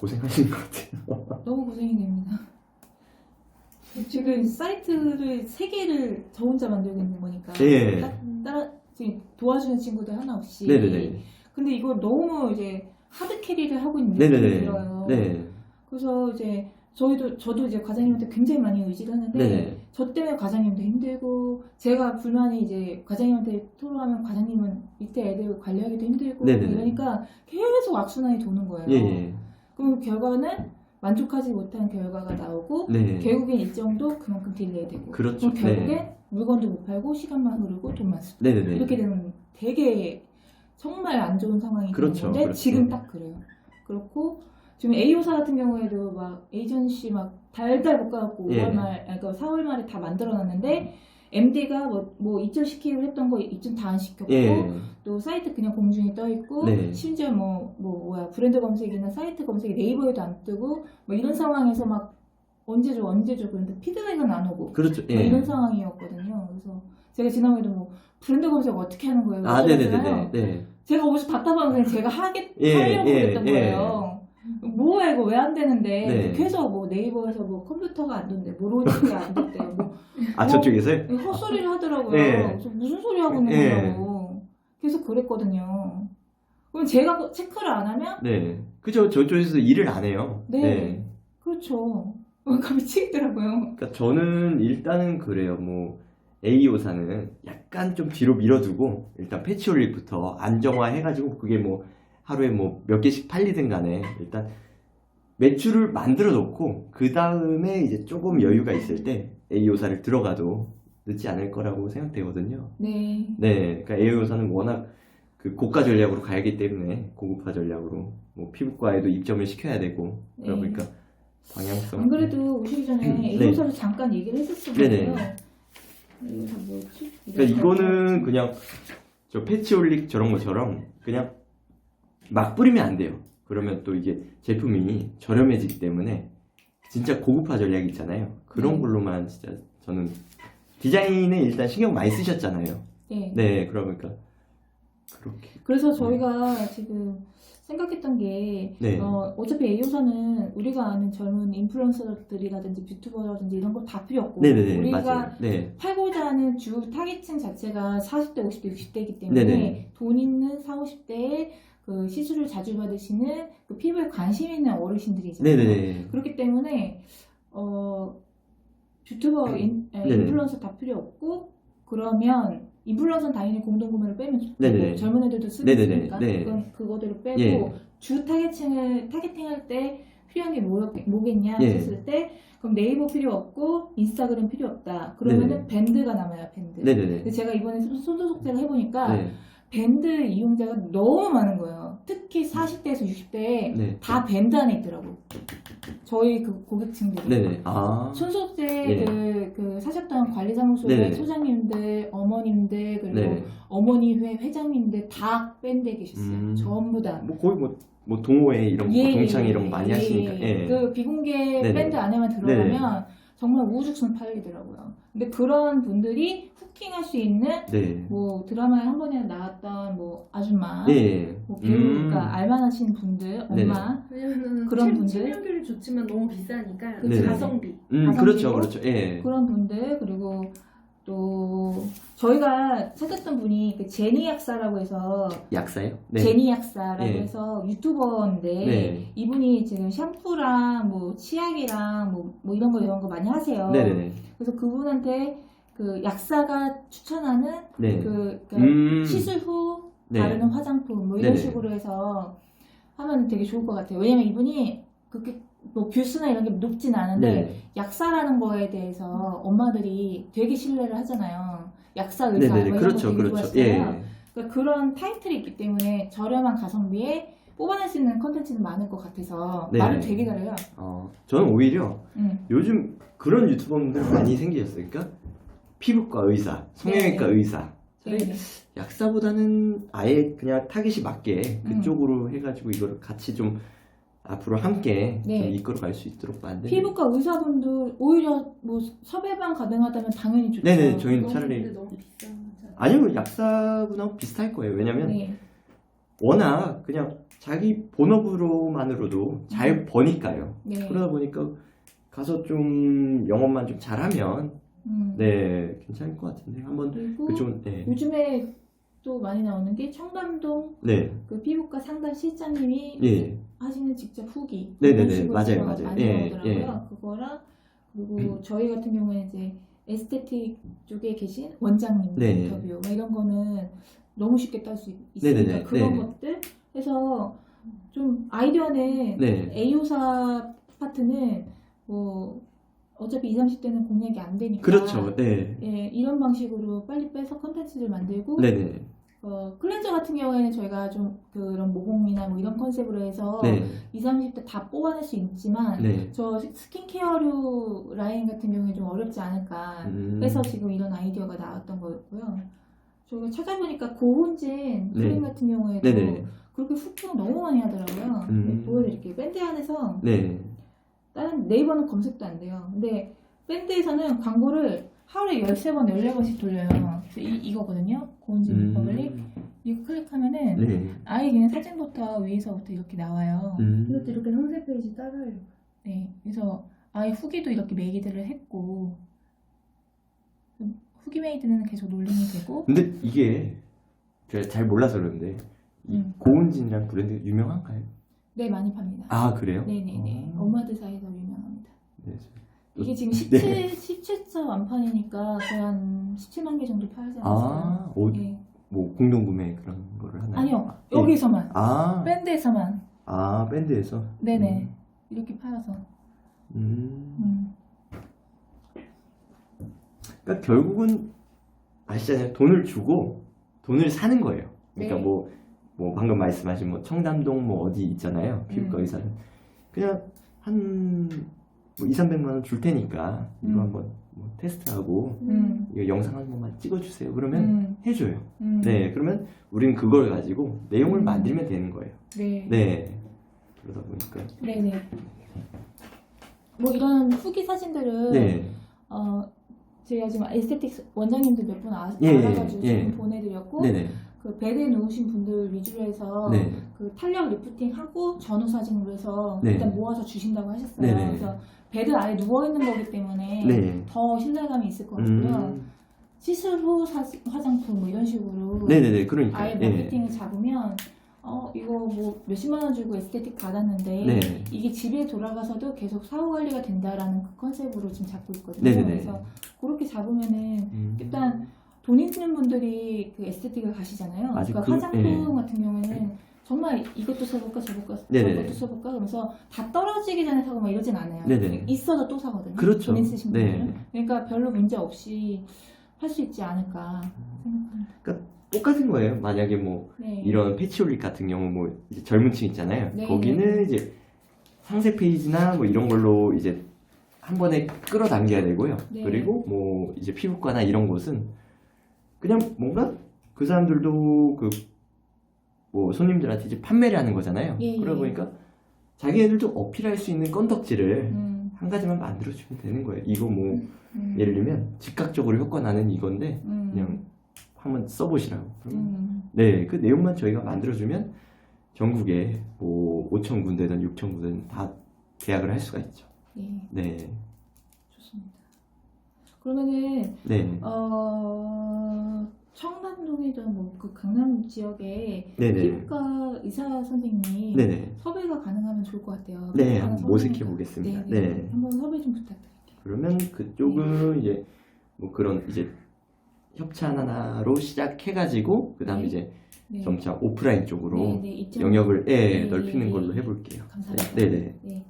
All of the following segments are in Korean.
고생하시는 것 같아요. 너무 고생이 됩니다. 지금 사이트를 세 개를 저 혼자 만들고 있는 거니까 예. 따, 따라 지금 도와주는 친구들 하나 없이 네네네. 근데 이걸 너무 이제 하드 캐리를 하고 있는 느낌이 네네네. 들어요. 네. 그래서 이제 저희도 저도 이제 과장님한테 굉장히 많이 의지를 하는데 네네. 저 때문에 과장님도 힘들고 제가 불만이 이제 과장님한테 토로하면 과장님은 밑에 애들 관리하기도 힘들고 네네네. 이러니까 계속 악순환이 도는 거예요. 예, 예. 그럼 결과는 만족하지 못한 결과가 나오고 네. 결국엔 일정도 그만큼 딜레이 되고 그렇죠. 그럼 결국엔 네. 물건도 못 팔고 시간만 흐르고 돈만 쓰고 네네네. 이렇게 되면 되게 정말 안 좋은 상황이 그렇죠, 되는 건데 그렇죠. 지금 딱 그래요. 그렇고 지금 A호사 같은 경우에도 막 에이전시 막 달달 볶아갖고 예. 5월 말, 그러니까 4월 말에 다 만들어놨는데 MD가 뭐, 뭐 입점 시키기로 했던 거 입점 다안 시켰고 예. 또 사이트 그냥 공중에 떠 있고 네. 심지어 뭐, 뭐 뭐야 브랜드 검색이나 사이트 검색이 네이버에도 안 뜨고 뭐 이런 상황에서 막 언제 줘 언제 줘 그런데 피드백은 안 오고 그렇죠. 뭐 예. 이런 상황이었거든요. 그래서 제가 지난번에도 뭐 브랜드 검색 어떻게 하는 거예요? 아. 네네네. 네. 제가 어디서 답답하면 그냥 제가 하겠 예, 하려고 예, 그랬던 예. 거예요. 뭐야 이거 왜 안 되는데 네. 계속 뭐 네이버에서 뭐 컴퓨터가 안 된대, 뭐 로딩이 안 됐대요. 뭐 아, 어? 저쪽에서요? 헛소리를 하더라고요. 네. 그래서 무슨 소리 하고 있는 네. 거냐고. 계속 그랬거든요. 그럼 제가 그 체크를 안 하면 네. 그죠. 저쪽에서 일을 안 해요. 네. 그렇죠. 그러니까 미치겠더라고요. 그러니까 저는 일단은 그래요. 뭐 A호사는 약간 좀 뒤로 밀어두고 일단 패치 올릭부터 안정화 해가지고 그게 뭐 하루에 뭐 몇 개씩 팔리든 간에 일단 매출을 만들어 놓고 그 다음에 이제 조금 여유가 있을 때 A호사를 들어가도 늦지 않을 거라고 생각되거든요. 네. 네, 그러니까 A호사는 워낙 그 고가 전략으로 가야기 때문에 고급화 전략으로 뭐 피부과에도 입점을 시켜야 되고 그러다 네. 보니까 방향성 안 그래도 오시기 전에 네. A호사를 잠깐 얘기를 했었어요. 네네. 이거 다 뭐였지? 그러니까 이거는 그냥 저 패치올릭 저런 것처럼 그냥 막 뿌리면 안 돼요. 그러면 또 이게 제품이 저렴해지기 때문에 진짜 고급화 전략 있잖아요. 그런 네. 걸로만 진짜 저는 디자인에 일단 신경 많이 쓰셨잖아요. 네. 네, 그러니까 그렇게 그래서 저희가 지금 생각했던 게 네. 어, 어차피 A호사는 우리가 아는 젊은 인플루언서들이라든지 뷰튜버라든지 이런 거 다 필요 없고 네네네 우리가 맞아요. 네, 팔고자 하는 주 타겟층 자체가 40대, 50대, 60대이기 때문에 네네. 돈 있는 40, 50대에 그 시술을 자주 받으시는 그 피부에 관심 있는 어르신들이잖아요. 네네네. 그렇기 때문에 어 유튜버 인, 에, 네네. 인플루언서 다 필요 없고 그러면 인플루언서는 당연히 공동 구매를 빼면 좋고 네네. 젊은 애들도 쓰-. 쓰니까 네. 그건 그거대로 빼고 예. 주 타겟층을 타겟팅할 때 필요한 게 뭐, 뭐겠냐 예. 했을 때 그럼 네이버 필요 없고 인스타그램 필요 없다 그러면은 네네. 밴드가 남아요 밴드. 근데 제가 이번에 손- 손소독제를 해보니까 네. 밴드 이용자가 너무 많은 거예요 특히 40대에서 60대에 네. 다 밴드 안에 있더라고. 저희 그 고객층들이. 네네. 아. 손소독제 예. 그, 그 사셨던 관리사무소의 네네. 소장님들, 어머님들, 그리고 네. 어머니회 회장님들 다 밴드에 계셨어요. 음. 전부 다. 뭐 거의 뭐, 뭐 동호회 이런 거, 예, 동창 예, 이런 거 많이 예, 하시니까. 예. 예. 그 비공개 네네. 밴드 안에만 들어가면 정말 우후죽순 팔리더라고요. 근데 그런 분들이 후킹할 수 있는 네. 뭐 드라마에 한 번에 나왔던 뭐 아줌마, 예. 뭐 배우, 음. 그러니까 알만하신 분들. 엄마, 왜냐면은 그런 체- 분들? 체면결이 좋지만 너무 비싸니까 네네. 가성비. 음, 가성비로? 그렇죠, 그렇죠. 예. 그런 분들 그리고 또 저희가 찾았던 분이 그 제니 약사라고 해서 약사요? 네. 제니 약사라고 네. 해서 유튜버인데 네. 이분이 지금 샴푸랑 뭐 치약이랑 뭐, 뭐 이런 거 이런 거 많이 하세요. 네네네. 그래서 그분한테 그 약사가 추천하는 네. 그, 그 음. 시술 후 네. 바르는 화장품 뭐 이런 네네. 식으로 해서 하면 되게 좋을 것 같아요. 왜냐면 이분이 그렇게 뭐 뷰스나 이런 게 높진 않은데 네. 약사라는 거에 대해서 엄마들이 되게 신뢰를 하잖아요. 약사 의사 네네네. 뭐 이런 그렇죠, 거 그렇죠. 예. 그러니까 그런 타이틀이 있기 때문에 저렴한 가성비에 뽑아낼 수 있는 컨텐츠는 많을 것 같아서 네네. 말을 되게 잘해요. 어, 저는 오히려 응. 요즘 그런 유튜버분들 많이 생기셨어요. 그러니까 피부과 의사, 성형외과 네. 의사. 네. 약사보다는 아예 그냥 타깃이 맞게 음. 그쪽으로 해가지고 이걸 같이 좀 앞으로 함께 네. 좀 이끌어 갈 수 있도록 만드는. 피부과 의사분들 오히려 뭐 섭외만 가능하다면 당연히 좋죠. 네네, 저희는 너무 차라리 근데 너무 비싸. 아니요, 약사분하고 비슷할 거예요. 왜냐면 네. 워낙 그냥 자기 본업으로만으로도 잘 버니까요. 네. 그러다 보니까 가서 좀 영업만 좀 잘하면 음. 네 괜찮을 것 같은데 한번 그리고 그좀 네. 요즘에 또 많이 나오는 게 청담동 네. 그 피부과 상담 실장님이 예. 하시는 직접 후기 네네네. 그런 식으로 맞아요, 제가 맞아요. 많이 예, 나오더라고요. 예. 그거랑 그리고 저희 같은 경우에 이제 에스테틱 쪽에 계신 원장님 네. 인터뷰 막 이런 거는 너무 쉽게 딸 수 있으니까 네네네. 그런 네. 것들 해서 좀 아이디어는 네. A호사 파트는 뭐 어차피 20, 30대는 공략이 안 되니까 그렇죠. 네. 예, 이런 방식으로 빨리 빼서 컨텐츠를 만들고 네네. 어, 클렌저 같은 경우에는 저희가 좀 그런 모공이나 뭐 이런 컨셉으로 해서 네. 20, 30대 다 뽑아낼 수 있지만 네. 저 스킨케어류 라인 같은 경우에 좀 어렵지 않을까 음. 해서 지금 이런 아이디어가 나왔던 거였고요. 저희가 찾아보니까 고혼진 네. 크림 같은 경우에도 네네. 그렇게 후킹 너무 많이 하더라고요. 음. 네, 보여드릴게요. 밴드 안에서 네. 다른 네이버는 검색도 안 돼요. 근데 밴드에서는 광고를 하루에 13번, 14번씩 돌려요. 그래서 이, 이거거든요. 고운진 리퍼블릭. 이거 클릭하면은 음. 네. 아예 그냥 사진부터 위에서부터 이렇게 나와요. 음. 이것도 이렇게 상세 페이지 따라요. 네. 그래서 아예 후기도 이렇게 매기들을 했고 후기 메이드는 계속 논링이 되고 근데 이게 제가 잘 몰라서 그러는데 이 음. 고운진이랑 브랜드 유명한가요? 네 많이 팝니다. 아 그래요? 네네네. 어. 엄마들 사이에서 유명합니다. 네. 이게 지금 네. 17, 17차 완판이니까 거의 한 17만 개 정도 팔지 않았어요? 아, 어, 네. 뭐 공동 구매 그런 거를 하나요? 아니요. 예. 여기서만. 아, 밴드에서만. 아 밴드에서. 네네. 이렇게 팔아서. 음. 음. 그러니까 결국은 아시잖아요. 돈을 주고 돈을 사는 거예요. 그러니까 네. 뭐, 뭐 방금 말씀하신 뭐 청담동 뭐 어디 있잖아요. 피부과 음. 의사는 그냥 한 뭐 2, 300만 원 줄 테니까 이거 음. 한번 뭐 테스트하고 음. 이거 영상 한 번만 찍어주세요. 그러면 음. 해줘요. 음. 네, 그러면 우리는 그걸 가지고 내용을 음. 만들면 되는 거예요. 네. 네. 그러다 보니까. 네네. 뭐 이런 후기 사진들은 네. 어 제가 지금 에스테틱 원장님들 몇 분 아, 예, 예, 알아가지고 예. 지금 보내드렸고 네네. 그 베드에 누우신 분들 위주로 해서 네. 그 탄력 리프팅 하고 전후 사진으로 해서 네. 일단 모아서 주신다고 하셨어요. 네네. 그래서 베드 아예 누워 있는 거기 때문에 네. 더 신뢰감이 있을 것 같고요. 음. 시술 후 사- 화장품 뭐 이런 식으로 네네네. 그러니까. 아예 예. 마케팅을 잡으면 어 이거 뭐 몇십만 원 주고 에스테틱 받았는데 네. 이게 집에 돌아가서도 계속 사후 관리가 된다라는 그 컨셉으로 지금 잡고 있거든요. 네네네. 그래서 그렇게 잡으면은 음. 일단 돈 있는 분들이 그 에스테틱을 가시잖아요. 그러니까 그- 화장품 예. 같은 경우에는 정말 이것도 써볼까 네네네. 저것도 써볼까 그러면서 다 떨어지기 전에 사고 막 이러진 않아요. 네네. 있어도 또 사거든요. 그렇죠. 돈 있으신 분들은. 네. 그러니까 별로 문제 없이 할 수 있지 않을까 생각합니다. 똑같은 거예요. 만약에 뭐 네. 이런 패치올릭 같은 경우 뭐 이제 젊은 층 있잖아요. 네, 거기는 네. 이제 상세 페이지나 뭐 이런 걸로 이제 한 번에 끌어당겨야 되고요. 네. 그리고 뭐 이제 피부과나 이런 곳은 그냥 뭔가 그 사람들도 그 뭐 손님들한테 이제 판매를 하는 거잖아요. 예, 그러다 예. 보니까 자기네들도 어필할 수 있는 건덕지를 음, 한 가지만 만들어주면 되는 거예요. 이거 뭐 음, 예를 들면 즉각적으로 효과 나는 이건데 음, 그냥 한번 써보시라고. 음, 네, 그 내용만 저희가 만들어주면 전국에 뭐 5천 군데든 6천 군데든 다 계약을 할 수가 있죠. 예, 네, 좋습니다. 그러면은 네, 어 청담동이든 뭐그 강남 지역에 네네, 피부과 의사 선생님이 네네. 섭외가 가능하면 좋을 것 같아요. 네, 한번 모색해. 보겠습니다. 네, 네. 네. 한번 섭외 좀 부탁드릴게요. 그러면 그쪽은 이제 뭐 그런 이제 협찬 하나로 시작해가지고 그 다음에 네. 이제 네. 점차 오프라인 쪽으로 네, 네. 영역을 예, 네, 넓히는 네, 걸로 네. 해볼게요. 감사합니다. 네, 네, 네.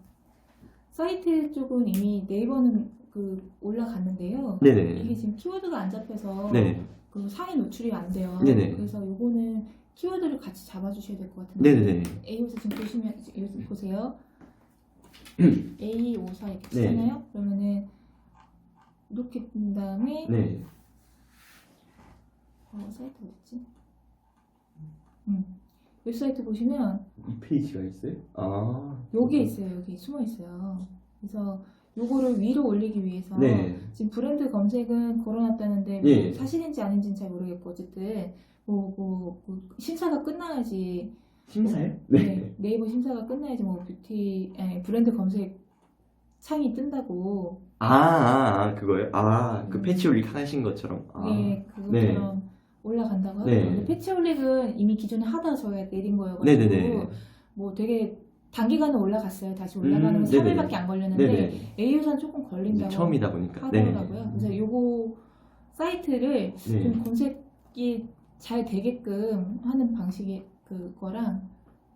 사이트 쪽은 이미 네이버는 그 올라갔는데요. 네, 네, 이게 지금 키워드가 안 잡혀서 네, 그 상위 노출이 안 돼요. 네네. 그래서 요거는 키워드를 같이 잡아주셔야 될 것 같은데. 네, 네, 네. A호사 지금 보시면 여기 보세요. A54 이렇게 네. 치잖아요. 그러면은 이렇게 뜬 다음에 네, 어, 사이트 어딨지? 음. 웹사이트 보시면 이 페이지가 있어요? 아, 여기에 있어요. 여기 숨어 있어요. 그래서 요거를 위로 올리기 위해서 네, 지금 브랜드 검색은 걸어놨다는데 예. 뭐 사실인지 아닌지는 잘 모르겠고 어쨌든 뭐, 뭐, 뭐 심사가 끝나야지 심사요? 네. 네 이버 심사가 끝나야지 뭐 뷰티 아니, 브랜드 검색 창이 뜬다고 아, 아, 아, 그거요? 아, 그 음. 패치올릭 하신 것처럼. 아. 그게 그것처럼 올라간다고 네. 하더라고요. 근데 패치올릭은 이미 기존에 하다 저희가 내린 거여가지고 네네네. 뭐 되게 단기간에 올라갔어요. 다시 올라가는 음, 건 네네네. 3일밖에 안 걸렸는데 네네. A유산 조금 걸린다고 처음이다 보니까. 네. 하더라고요. 그래서 요거 사이트를 네. 좀 검색이 잘 되게끔 하는 방식의 그거랑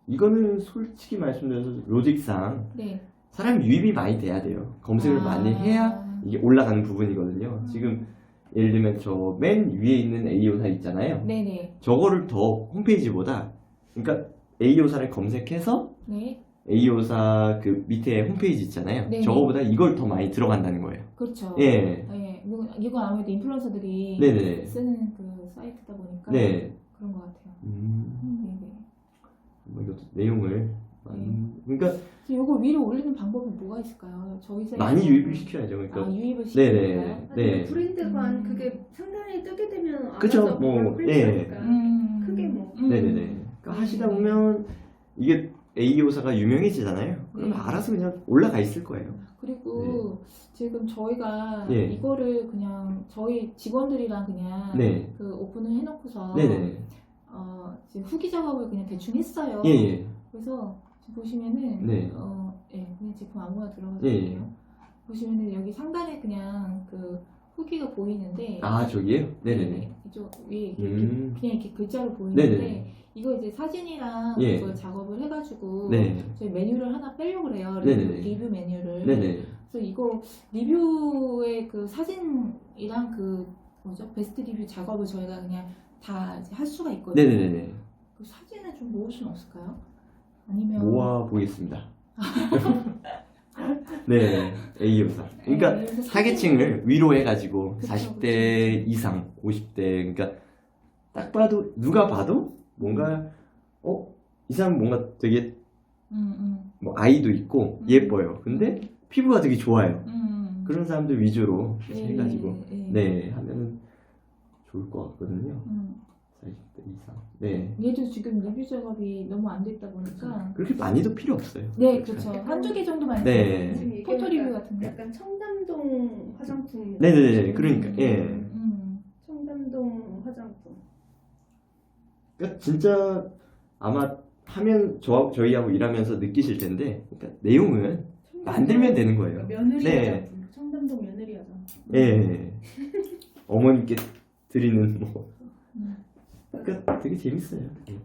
이거는 솔직히 말씀드려서 로직상 네. 사람 유입이 많이 돼야 돼요. 검색을 아. 많이 해야 이게 올라가는 부분이거든요. 지금 예를 들면 저 맨 위에 있는 A호사 있잖아요. 네네. 저거를 더 홈페이지보다 그러니까 A호사를 검색해서 네. A호사 그 밑에 홈페이지 있잖아요. 네네. 저거보다 이걸 더 많이 들어간다는 거예요. 그렇죠. 예. 네. 이건, 이건 아무래도 인플루언서들이 네네네. 쓰는 그 사이트다 보니까 네. 그런 것 같아요. 음, 네네. 뭐 이것도 내용을 많이, 그러니까 요거 위로 올리는 방법이 뭐가 있을까요? 저희 사이트 많이 유입을 시켜야죠. 그러니까 아 유입을 네네. 시킬까요? 네. 브랜드관 음. 그게 상단에 뜨게 되면 알아서 그쵸, 뭐, 클릭하니까. 음. 크게 뭐. 음. 네네네. 그러니까 하시다 보면 이게 A호사가 유명해지잖아요. 그럼 네. 알아서 그냥 올라가 있을 거예요. 그리고 지금 저희가 예. 이거를 그냥 저희 직원들이랑 그냥 네. 그 오픈을 해놓고서 네네. 어, 지금 후기 작업을 그냥 대충 했어요. 예, 예. 그래서 지금 보시면은 네. 어, 예, 그냥 제품 아무거나 들어가도 예, 예. 돼요. 보시면은 여기 상단에 그냥 그 후기가 보이는데 아, 저기에요? 네네네. 네, 이쪽 위에 이렇게, 음. 그냥 이렇게 글자로 보이는데 네네네. 이거 이제 사진이랑 예. 이거 작업을 해가지고 네. 저희 메뉴를 하나 빼려고 그래요. 리뷰, 네네네. 리뷰 메뉴를. 네네. 그래서 이거 리뷰의 그 사진이랑 그 뭐죠 베스트 리뷰 작업을 저희가 그냥 다 할 수가 있거든요. 네네네. 그 사진을 좀 모을 수는 없을까요? 아니면 모아 보겠습니다. 네, A호사. 그러니까 네, 그래서 타겟층을 위로 해가지고 그쵸, 40대 이상, 50대, 그러니까 딱 봐도 누가 봐도 뭔가 어? 이 사람 뭔가 되게 음, 음, 뭐 아이도 있고 음. 예뻐요. 근데 피부가 되게 좋아요. 음. 그런 사람들 위주로 예, 해가지고 예, 예. 네 하면은 좋을 것 같거든요. 음. 40대 이상. 네. 얘도 지금 리뷰 작업이 너무 안 됐다 보니까 그렇게 많이도 필요 없어요. 네 그렇죠 한두 개 정도만 네. 포토 리뷰 약간- 같은 거. 약간 청담동 화장품. 네네네. 그러니까 예. 음. 청담동 화장품. 그러니까 진짜 아마 하면 저 저희하고 일하면서 느끼실 텐데, 그러니까 내용은 만들면 되는 거예요. 며느리 네. 화장품. 청담동 며느리 화장품. 예. 어머님께 드리는 뭐. 음. 그러니까 되게 재밌어요. 예.